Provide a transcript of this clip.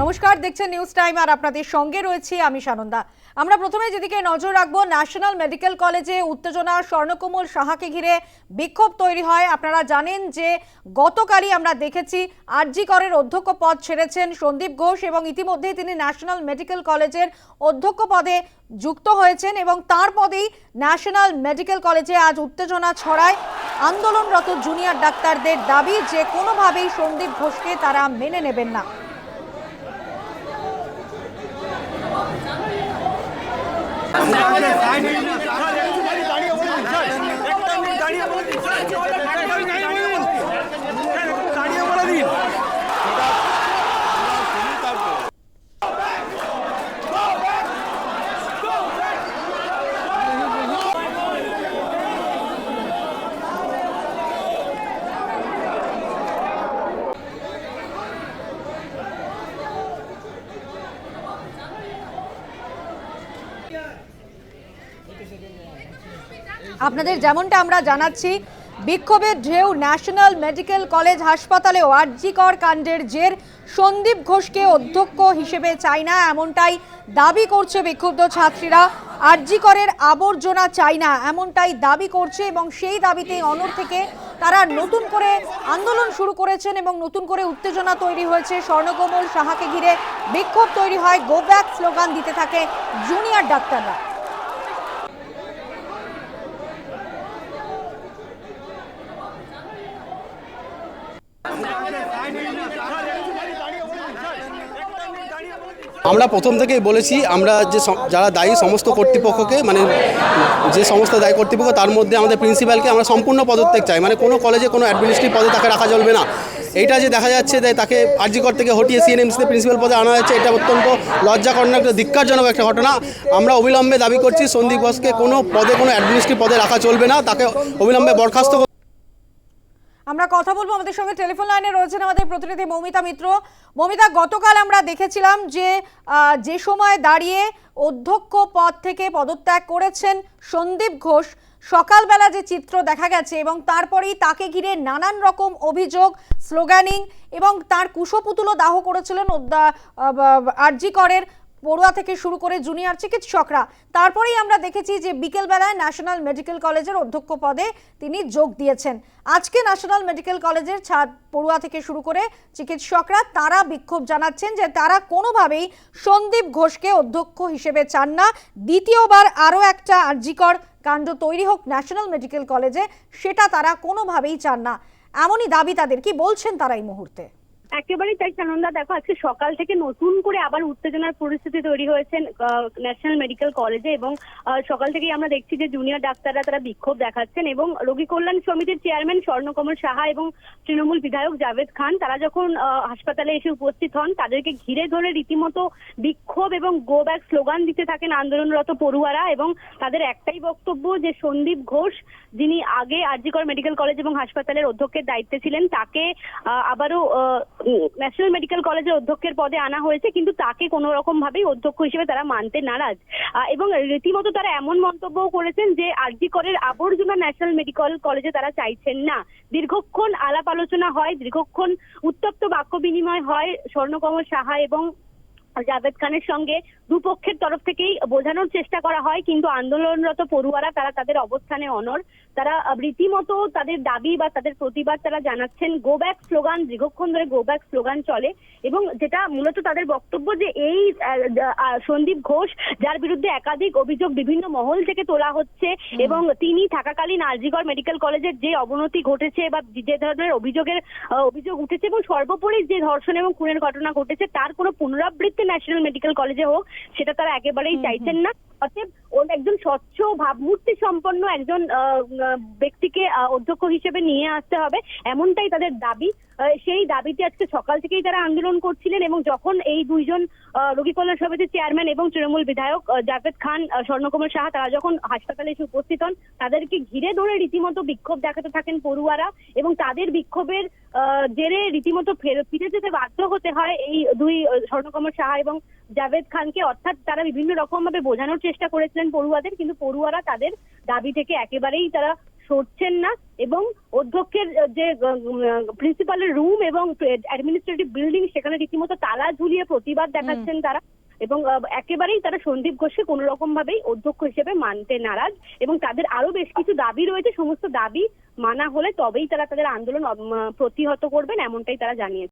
নমস্কার, দেখছেন news time আর আপনাদের সঙ্গে রয়েছি আমি সানন্দা। আমরা প্রথমে যেদিকে নজর রাখব ন্যাশনাল মেডিকেল কলেজে উত্তেজনা, স্বর্ণকমল সাহাকে ঘিরে বিক্ষোভ তৈরি হয়। আপনারা জানেন যে গতকালই আমরা দেখেছি আরজি করের অধ্যক্ষ পদ ছেড়েছেন সন্দীপ ঘোষ এবং ইতিমধ্যেই তিনি ন্যাশনাল মেডিকেল কলেজের অধ্যক্ষ পদে যুক্ত হয়েছেন এবং তার পদেই ন্যাশনাল মেডিকেল কলেজে আজ উত্তেজনা ছড়ায়। আন্দোলনরত জুনিয়র ডাক্তারদের দাবি যে কোনোভাবেই সন্দীপ ঘোষকে তারা মেনে নেবেন না। I'm not going to find you. আপনাদের যেমনটা আমরা জানাচ্ছি, বিক্ষোভের ঢেউ ন্যাশনাল মেডিকেল কলেজ হাসপাতালেও আরজিকর কাণ্ডের জের। সন্দীপ ঘোষকে অধ্যক্ষ হিসেবে চাই না, এমনটাই দাবি করছে বিক্ষুব্ধ ছাত্রীরা। আরজিকরের আবর্জনা চাই না, এমনটাই দাবি করছে এবং সেই দাবিতে অনর থেকে তারা নতুন করে আন্দোলন শুরু করেছেন এবং নতুন করে উত্তেজনা তৈরি হয়েছে। স্বর্ণকমল সাহাকে ঘিরে বিক্ষোভ তৈরি হয়। গো ব্যাক স্লোগান দিতে থাকে জুনিয়র ডাক্তাররা। আমরা প্রথম থেকেই বলেছি, আমরা যে যারা দায়ী সমস্ত কর্তৃপক্ষকে মানে যে সমস্ত দায়ী কর্তৃপক্ষ, তার মধ্যে আমাদের প্রিন্সিপালকে আমরা সম্পূর্ণ পদত্যাগ চাই। মানে কোনো কলেজে কোনো অ্যাডমিনিস্ট্রেটিভ পদে তাকে রাখা চলবে না। এইটা যে দেখা যাচ্ছে যে তাকে আরজিকর থেকে হটিয়ে সিএনএমসিতে প্রিন্সিপাল পদে আনা হয়েছে, এটা অত্যন্ত লজ্জাকরণ একটা ধিক্কারজনক একটা ঘটনা। আমরা অবিলম্বে দাবি করছি, সন্দীপ ঘোষকে কোনো পদে কোনো অ্যাডমিনিস্ট্রেটিভ পদে রাখা চলবে না। তাকে অবিলম্বে বরখাস্ত আমরা কথা বলব আমাদের সঙ্গে টেলিফোন লাইনে রয়েছেন আমাদের প্রতিনিধি মৌমিতা মিত্র। মৌমিতা, গতকাল আমরা দেখেছিলাম যে যে সময় দাঁড়িয়ে অধ্যক্ষ পদ থেকে পদত্যাগ করেছেন সন্দীপ ঘোষ, সকালবেলা যে চিত্র দেখা গেছে এবং তারপরেই তাকে ঘিরে নানান রকম অভিযোগ স্লোগানিং এবং তার কুশপুতুলও দাহ করেছিলেন আরজি করের। পড়ুয়া থেকে শুরু করে জুনিয়র চিকিৎসকরা। তারপরেই আমরা দেখেছি যে বিকেলবেলায় ন্যাশনাল মেডিকেল কলেজের অধ্যক্ষ পদে তিনি যোগ দিয়েছেন। আজকে ন্যাশনাল মেডিকেল কলেজের ছাদ পড়ুয়া থেকে শুরু করে চিকিৎসকরা তারা বিক্ষোভ জানাচ্ছেন যে তারা কোনোভাবেই সন্দীপ ঘোষকে অধ্যক্ষ হিসেবে চান না। দ্বিতীয়বার আরও একটা আর্জিকর কাণ্ড তৈরি হোক ন্যাশনাল মেডিকেল কলেজে সেটা তারা কোনোভাবেই চান না। এমনই দাবি তাদের। কি বলছেন তারা এই মুহূর্তে? একেবারেই তাই সানন্দা দেখো আজকে সকাল থেকে নতুন করে আবার উত্তেজনার পরিস্থিতি তৈরি হয়েছে ন্যাশনাল মেডিকেল কলেজে এবং সকাল থেকেই আমরা দেখছি যে জুনিয়র ডাক্তাররা তারা বিক্ষোভ দেখাচ্ছেন এবং রোগী কল্যাণ সমিতির চেয়ারম্যান স্বর্ণকমল সাহা এবং তৃণমূল বিধায়ক জাভেদ খান, তারা যখন হাসপাতালে এসে উপস্থিত হন, তাদেরকে ঘিরে ধরে রীতিমতো বিক্ষোভ এবং গো ব্যাক স্লোগান দিতে থাকেন আন্দোলনরত পড়ুয়ারা এবং তাদের একটাই বক্তব্য যে সন্দীপ ঘোষ, যিনি আগে আরজিকর মেডিকেল কলেজ এবং হাসপাতালের অধ্যক্ষের দায়িত্বে ছিলেন, তাকে আবারও ন্যাশনাল মেডিকেল কলেজের অধ্যক্ষের পদে আনা হয়েছে, কিন্তু তাকে কোনো রকম ভাবেই অধ্যক্ষ হিসেবে তারা মানতে নারাজ। এবং রীতিমতো তারা এমন মন্তব্য করেছেন যে, আরজি করের আবর্জনা ন্যাশনাল মেডিকেল কলেজে তারা চাইছেন না। দীর্ঘক্ষণ আলাপ আলোচনা হয়, দীর্ঘক্ষণ উত্তপ্ত বাক্য বিনিময় হয় স্বর্ণকমল সাহা এবং জাভেদ খানের সঙ্গে দুপক্ষের তরফ থেকেই বোঝানোর চেষ্টা করা হয় কিন্তু আন্দোলনরত পড়ুয়ারা তারা তাদের অবস্থানে অনর তারা রীতিমতো তাদের দাবি বা তাদের প্রতিবাদ তারা জানাচ্ছেন গো ব্যাক স্লোগান দীর্ঘক্ষণ ধরে গো ব্যাক স্লোগান চলে। এবং যেটা মূলত তাদের বক্তব্য যে এই সন্দীপ ঘোষ যার বিরুদ্ধে একাধিক অভিযোগ বিভিন্ন মহল থেকে তোলা হচ্ছে এবং তিনি থাকাকালীন আরজিগড় মেডিকেল কলেজের যে অবনতি ঘটেছে বা যে ধরনের অভিযোগের অভিযোগ উঠেছে এবং সর্বোপরি যে ধর্ষণ এবং খুনের ঘটনা ঘটেছে তার কোনো পুনরাবৃত্তি ন্যাশনাল মেডিকেল কলেজে হোক সেটা তারা একেবারেই চাইছেন না। অতএব ওর একজন স্বচ্ছ ভাবমূর্তি সম্পন্ন একজন ব্যক্তিকে অধ্যক্ষ হিসেবে নিয়ে আসতে হবে। এমনটাই তাদের দাবি। সেই দাবিতে আজকে সকাল থেকেই তারা আন্দোলন করছিলেন এবং যখন এই দুইজন রোগী কল্যাণ সমিতির চেয়ারম্যান এবং তৃণমূল বিধায়ক জাভেদ খান স্বর্ণকুমার সাহা, তারা যখন হাসপাতালে এসে উপস্থিত হন, তাদেরকে ঘিরে ধরে রীতিমতো বিক্ষোভ দেখাতে থাকেন পড়ুয়ারা এবং তাদের বিক্ষোভের জেরে রীতিমতো ফের- ফিরে যেতে বাধ্য হতে হয় এই দুই স্বর্ণকুমার সাহা এবং জাভেদ খানকে অর্থাৎ তারা বিভিন্ন রকম ভাবে বোঝানোর চেষ্টা করেছিলেন পড়ুয়াদের কিন্তু পড়ুয়ারা তাদের দাবি থেকে একেবারেই তারা সরছেন না এবং অধ্যক্ষের যে প্রিন্সিপালের রুম এবং অ্যাডমিনিস্ট্রেটিভ বিল্ডিং সেখানে রীতিমতো তালা ঝুলিয়ে প্রতিবাদ দেখাচ্ছেন তারা এবং একেবারেই তারা সন্দীপ ঘোষকে কোনো রকম ভাবেই অধ্যক্ষ হিসেবে মানতে নারাজ এবং তাদের আরও বেশ কিছু দাবি রয়েছে সমস্ত দাবি মানা হলে তবেই তারা তাদের আন্দোলন প্রতিহত করবেন এমনটাই তারা জানিয়েছে